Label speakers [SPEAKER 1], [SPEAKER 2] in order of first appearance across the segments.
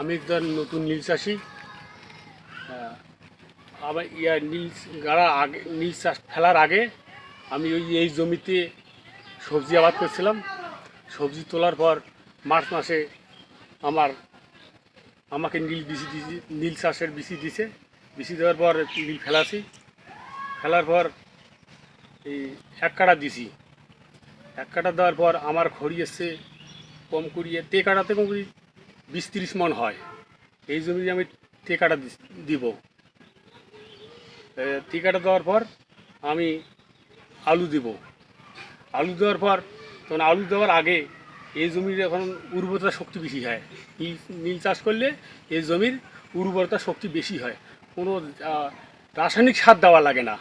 [SPEAKER 1] আমি একজন নতুন নীল চাষি হ্যাঁ, আবার ইয়া নীল গাড়া আগে নীল চাষ ফেলার আগে আমি ওই এই জমিতে সবজি আবাদ করছিলাম। সবজি তোলার পর মার্চ মাসে আমার আমাকে নীল বিচি দিয়েছি নীল চাষের বিচি দিছে। বিচি দেওয়ার পর নীল ফেলাছি। ফেলার পর এই এক কাটা দিছি। এক কাটা দেওয়ার পর আমার খড়ি এসছে কম করিয়ে তে কাটাতে কম করি বিশ তিরিশ মন হয়। এই জমি আমি তে কাটা দিব। তে কাটা দেওয়ার পর আমি আলু দিব। আলু দেওয়ার পর তখন আলু দেওয়ার আগে এই জমির এখন উর্বরতা শক্তি বেশি হয়। নীল নীল চাষ করলে এই জমির উর্বরতা শক্তি বেশি হয়। কোনো রাসায়নিক সার দেওয়া লাগে না।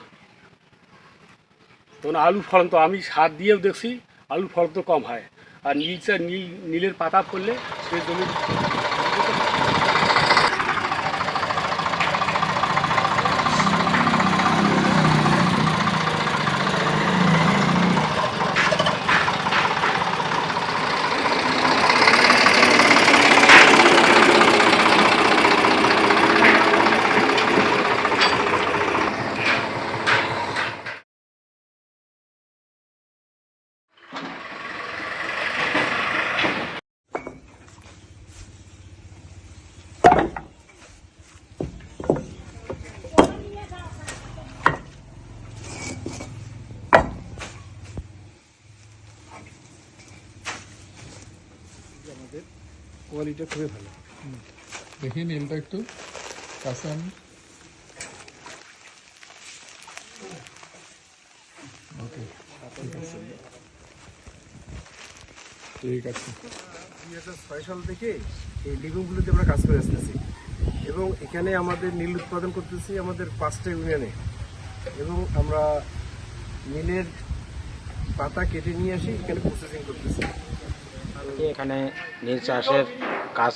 [SPEAKER 1] তখন আলুর ফলন তো আমি সার দিয়েও দেখছি, আলুর ফলন তো কম হয়। আর নীল নীল নীলের পাতা পড়লে সে জমির
[SPEAKER 2] কোয়ালিটিটা খুবই ভালো।
[SPEAKER 3] দেখি নীলটা একটু কাছে আনি। ওকে ঠিক আছে। ঠিক আছে।
[SPEAKER 2] দুই হাজার ছয় সাল থেকে এই লিগুমগুলোতে আমরা কাজ করে আসতেছি। এবং এখানে আমাদের নীল উৎপাদন করতেছি আমাদের পাঁচটা ইউনিয়নে এবং আমরা নীলের পাতা কেটে নিয়ে আসি এখানে প্রসেসিং করতেছি।
[SPEAKER 4] এখানে নীল চাষের কাজ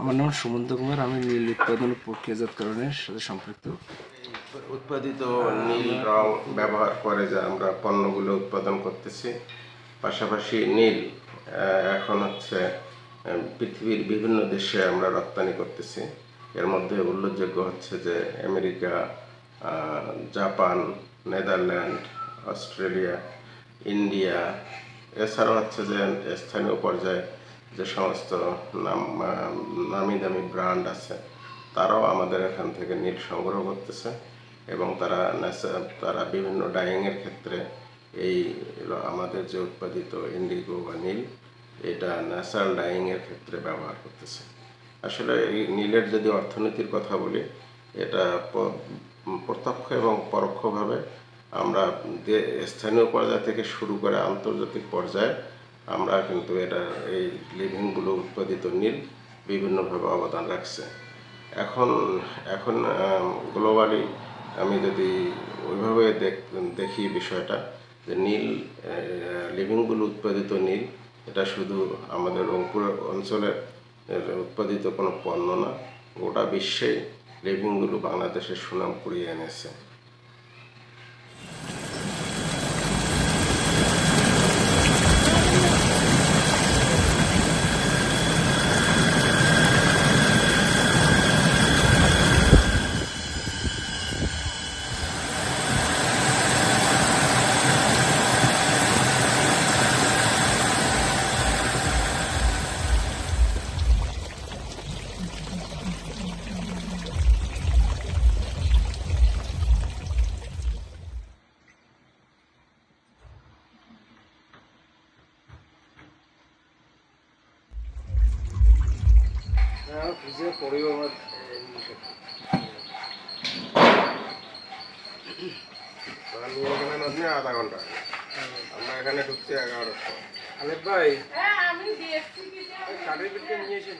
[SPEAKER 5] আমার নাম সুমন্ত কুমার আমি নীল উৎপাদন প্রক্রিয়াজাতকরণের সাথে সম্পৃক্ত।
[SPEAKER 6] উৎপাদিত নীল রং ব্যবহার করে যে আমরা পণ্যগুলো উৎপাদন করতেছি পাশাপাশি নীল এখন হচ্ছে পৃথিবীর বিভিন্ন দেশে আমরা রপ্তানি করতেছি। এর মধ্যে উল্লেখযোগ্য হচ্ছে যে America Japan Netherland Australia India এছাড়াও হচ্ছে যে স্থানীয় পর্যায়ে যে সমস্ত নাম নামি দামি ব্র্যান্ড আছে, তারাও আমাদের এখান থেকে নীল সংগ্রহ করতেছে এবং তারা তারা বিভিন্ন ডাইংয়ের ক্ষেত্রে এই আমাদের যে উৎপাদিত ইন্ডিগো বা নীল, এটা ন্যাচারাল ডাইংয়ের ক্ষেত্রে ব্যবহার করতেছে। আসলে এই নীলের যদি অর্থনীতির কথা বলি, এটা প্রত্যক্ষ এবং পরোক্ষভাবে আমরা স্থানীয় পর্যায় থেকে শুরু করে আন্তর্জাতিক পর্যায়ে আমরা কিন্তু এটা এই লিভিংগুলো উৎপাদিত নীল বিভিন্নভাবে অবদান রাখছে। এখন এখন গ্লোবালি আমি যদি ওইভাবে দেখ- দেখি বিষয়টা, যে নীল লিভিংগুলো উৎপাদিত নীল, এটা শুধু আমাদের রংপুর অঞ্চলের উৎপাদিত কোনো পণ্য না, গোটা বিশ্বে লিভিংগুলো বাংলাদেশের সুনাম কুড়িয়ে এনেছে।
[SPEAKER 2] ফ্রিজে পরেও আমার
[SPEAKER 6] আধা ঘণ্টা। আমরা এখানে ঢুকছি এগারোটার সময়
[SPEAKER 2] আলেপ ভাই
[SPEAKER 7] হ্যাঁ আমি দিয়েছি কি যে
[SPEAKER 2] কাঠের বিটকে নিয়ে এসেন